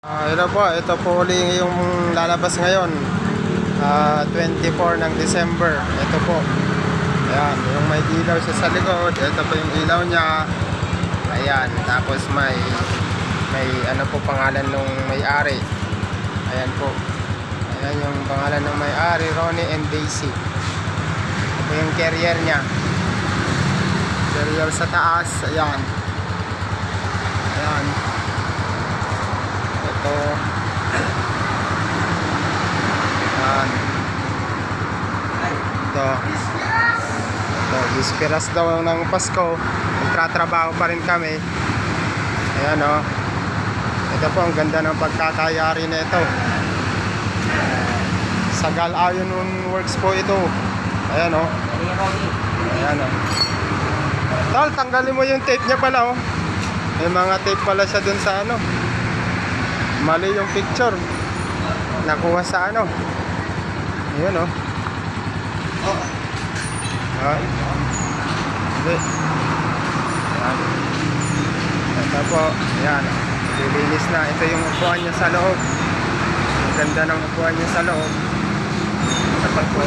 Ah, ito po, ito po uli yung lalabas ngayon. Ah, 24 ng December. Ito po. Ayan, yung may ilaw siya sa likod. Ito po yung ilaw niya. Ayan, tapos may may ano po pangalan nung may-ari. Ayan po. Ayan yung pangalan ng may-ari, Ronnie and Daisy. Ito po yung carrier niya. Carrier sa taas. Ayan. Ayan. Ito. Ayan. Ito. Ito. Dispiras daw ng Pasko. Nagtratrabaho pa rin kami. Ayan o. Ito po ang ganda ng pagkakayari na ito. Sagal Iron Works po ito. Ayan o. Ayan o. Tal, tanggalin mo yung tape niya pala oh. May mga tape pala siya dun sa ano. Mali yung picture. Nakuha sa ano. Ayun oh. Ah. Hindi. Ayan. Ito po. Ayan. Lilinis na. Ito yung upuan niya sa loob. Ang ganda ng upuan niya sa loob. Ito po.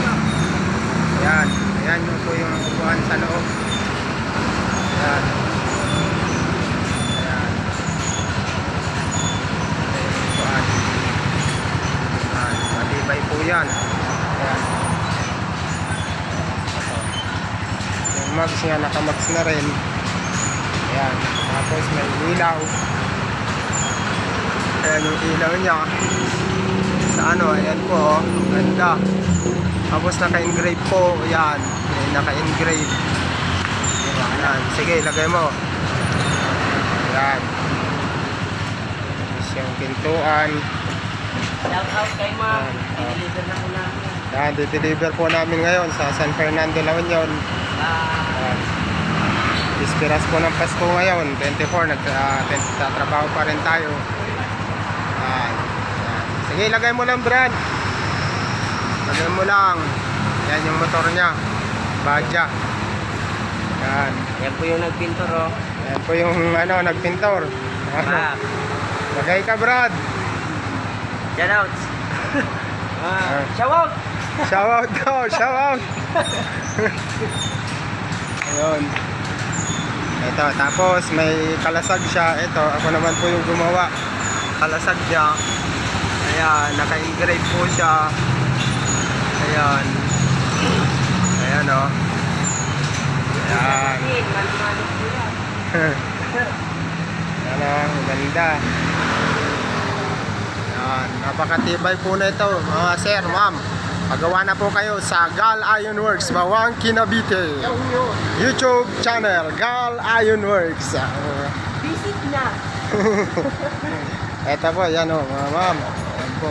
Ayan. Ayan yung po yung upuan sa loob. Ayan. Ayan. Ayan. Ayan. Matibay po yan. Ayan. Ito. Yung mags nga, nakamags na rin. Ayan. Tapos may ilaw. Ayan yung ilaw niya. Sa ano, ayan po. oh. Ganda. Tapos naka-engrave po. Ayan. May naka-engrave. Ayan. Sige, lagay mo. Ayan. Tapos yung pintuan. Shout out kay ma'am. Deliver na po namin. Ayan, dideliver po namin ngayon sa San Fernando, La Union. Ah, Ayan. Dispiras po ng Pasko ngayon, 24, nagtatrabaho pa rin tayo. Ayan. Sige, lagay mo lang, Brad. Lagay mo lang. Yan yung motor niya. Badya. Yan. yan po yung nagpintor oh. Yan po yung ano, nagpintor. Ah, Lagay ka, Brad. Shout out. Ah. Shout out. Shout out daw, shout out. Ayun. Ito, tapos may kalasag siya. Ito, ako naman po yung gumawa. Kalasag niya. Ayan, naka-engrave po siya. Ayan. Ayan o. Oh. Ayan. Mano-mano po yan. Ano, ang ganda. Yan, napakatibay po na ito, mga sir, ma'am. Pagawa na po kayo sa Gal Iron Works, Bawang Kinabite. YouTube channel, Gal Iron Works. Ah, Visit na. Eto po, yan o, mga ma'am. Yan po.